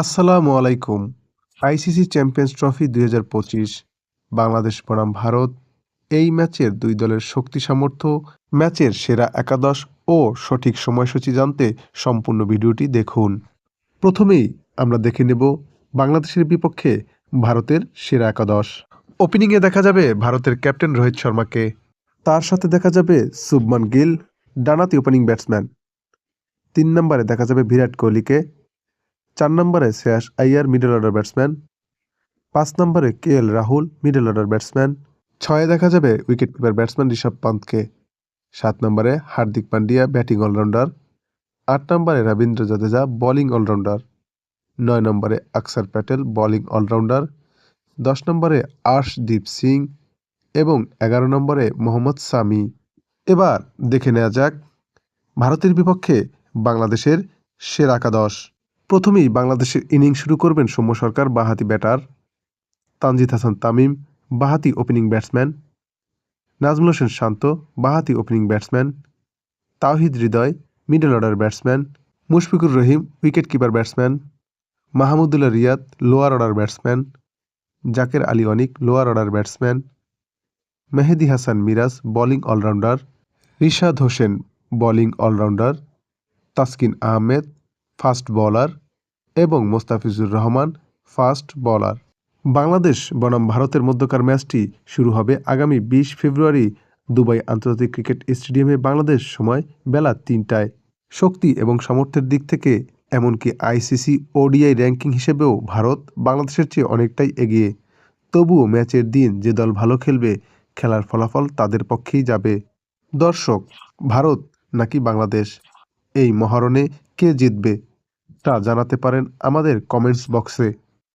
আসসালামু আলাইকুম। ICC champions trophy দুই হাজার পঁচিশ, বাংলাদেশ বনাম ভারত। এই ম্যাচের দুই দলের শক্তি সামর্থ্য, ম্যাচের সেরা একাদশ ও সঠিক সময়সূচি জানতে সম্পূর্ণ ভিডিওটি দেখুন। প্রথমেই আমরা দেখে নেব বাংলাদেশের বিপক্ষে ভারতের সেরা একাদশ। ওপেনিংয়ে দেখা যাবে ভারতের ক্যাপ্টেন রোহিত শর্মাকে। তার সাথে দেখা যাবে শুভমান গিল ডানাতি ওপেনিং ব্যাটসম্যান। তিন নম্বরে দেখা যাবে বিরাট কোহলিকে। চার নম্বরে Shreyas Iyer middle order batsman পাঁচ নম্বরে K L Rahul middle order batsman ছয়ে দেখা যাবে উইকেট কিপার ব্যাটসম্যান ঋষভ পান্তকে, সাত নম্বরে হার্দিক পান্ডিয়া ব্যাটিং অলরাউন্ডার আট নম্বরে রবীন্দ্র জাদেজা বোলিং অলরাউন্ডার নয় নম্বরে আকসার প্যাটেল বোলিং অলরাউন্ডার দশ নম্বরে আর্শদীপ সিং এবং এগারো নম্বরে মোহাম্মদ সামি। এবার দেখে নেওয়া যাক ভারতের বিপক্ষে বাংলাদেশের সেরা একাদশ। প্রথমেই বাংলাদেশের ইনিংস শুরু করবেন সৌম্য সরকার, বাহাতি ব্যাটার তানজিদ হাসান তামিম, বাহাতি opening batsman Najmul Hossain Shanto, বাহাতি opening batsman Towhid Hridoy, middle order batsman Mushfiqur Rahim wicket keeper batsman Mahmudullah Riyad, lower order batsman Jaker Ali Anik, lower order batsman Mehedi Hasan Miraz, bowling allrounder Rishad Hossain, bowling allrounder Taskin Ahmed, fast bowler এবং Mustafizur Rahman fast bowler. Bangladesh বনাম ভারতের মধ্যকার ম্যাচটি শুরু হবে আগামী বিশ ফেব্রুয়ারি Dubai আন্তর্জাতিক ক্রিকেট স্টেডিয়ামে বাংলাদেশ সময় বেলা তিনটায়। শক্তি এবং সামর্থ্যের দিক থেকে এমনকি আইসিসি ওডিআই র্যাঙ্কিং হিসেবেও ভারত বাংলাদেশের চেয়ে অনেকটাই এগিয়ে। তবুও ম্যাচের দিন যে দল ভালো খেলবে, খেলার ফলাফল তাদের পক্ষেই যাবে। দর্শক, ভারত নাকি বাংলাদেশ? এই মহারণে কে জিতবে? তা জানাতে পারেন আমাদের কমেন্টস বক্সে